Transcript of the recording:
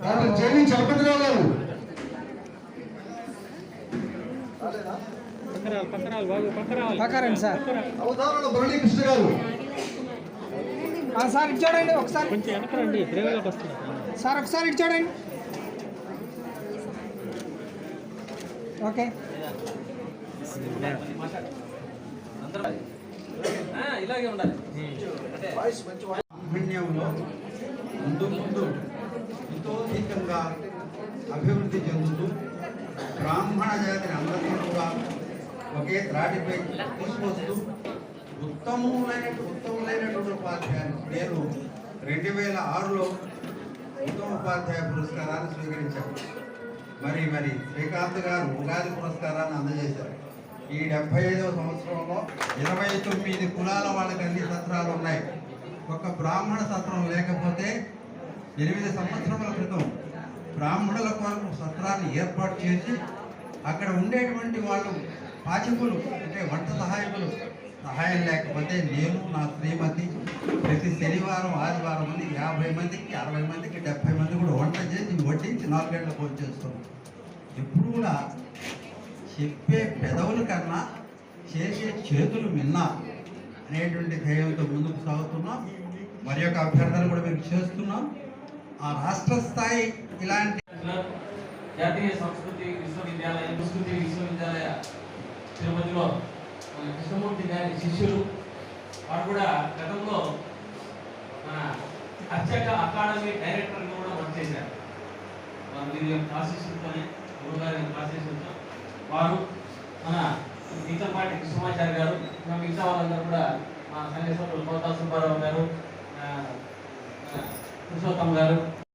Doctor JV Chalapathirao గారు అవతారాల మురళీకృష్ణ గారు. ఆ, సార్ ఇటు చూడండి ఒకసారి. కొంచెం వెనకరండి డ్రైవర్లోకి వస్తుంది సార్ ఒకసారి ఇటు చూడండి ఓకే అభిజ్ఞంలో ముందు ముందు అభివృద్ధి చెందుతూ బ్రాహ్మణ జాతిని అందరినీ కూడా ఒకే త్రాటిపై తీసుకొస్తూ ఉత్తమమైన ఉత్తములైనటువంటి ఉపాధ్యాయులు నేను రెండు వేల ఆరులో ఉత్తమ ఉపాధ్యాయ పురస్కారాన్ని స్వీకరించాను మరి మరి శ్రీకాంత్ గారు ఉగాది పురస్కారాన్ని అందజేశారు. ఈ డెబ్బై ఐదవ సంవత్సరంలో ఇరవై తొమ్మిది కులాల వాళ్ళకి అన్ని సత్రాలు ఉన్నాయి. ఒక బ్రాహ్మణ సత్రం లేకపోతే ఎనిమిది సంవత్సరముల క్రితం బ్రాహ్మణుల కొరకు సత్రాన్ని ఏర్పాటు చేసి అక్కడ ఉండేటువంటి వాళ్ళు పాచకులు అంటే వంట సహాయకులు. సహాయం లేకపోతే నేను నా శ్రీమతి ప్రతి శనివారం ఆదివారం అని యాభై మందికి అరవై మందికి డెబ్బై మంది కూడా వంట చేసి వడ్డించి నాలుగేళ్ళకు వచ్చేస్తున్నాం ఎప్పుడు కూడా చెప్పే పెదవుల కన్నా చేసే చేతులు మిన్నా అనేటువంటి ధ్యేయంతో ముందుకు సాగుతున్నాం. మరి యొక్క అభ్యర్థన కూడా మేము చేస్తున్నాం. ఆ రాష్ట్ర స్థాయి ఇలాంటి జాతీయ సంస్కృతి విశ్వవిద్యాలయం సంస్కృతి విశ్వవిద్యాలయ తిరుపతిలో మన కృష్ణమూర్తి గారి శిష్యులు వారు కూడా గతంలో మన అర్చక అకాడమీ డైరెక్టర్గా కూడా వర్క్ చేశారు. వారు వీరి ఆశీస్సులతోనే గురుగారి ఆశీస్సులతో వారు మన గీతపాటి కృష్ణమాచారి గారు ఇంకా మిగతా వాళ్ళందరూ కూడా మా సంఘ సభ్యులు కోతా సుబ్బారావు గారు ఆ, పురుషోత్తం గారు